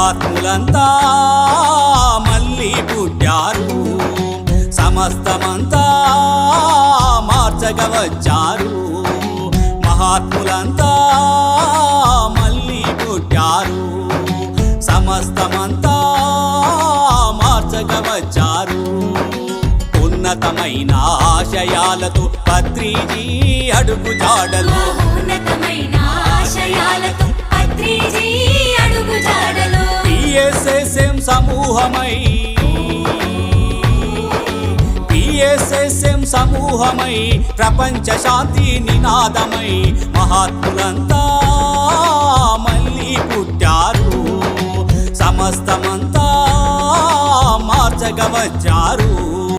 మహాత్ములంతా మళ్ళీ పుట్టారు. సమస్తమంతా మార్చగ వచ్చారు మహాత్ములంతా మళ్ళీ పుట్టారు. సమస్తమంతా మార్చగ వచ్చారు ఉన్నతమైన ఆశయాలతో పత్రిజీ అడుగు జాడలు. ఉన్నతమైన ఆశయాలతో పత్రిజీ సమూహమై. పిఎస్ఎస్ఎం సమూహమై ప్రపంచ శాంతి నినాదమై మహాత్ములంతా మళ్ళీ పుట్టారు. సమస్తమంతా మార్చగవచ్చారు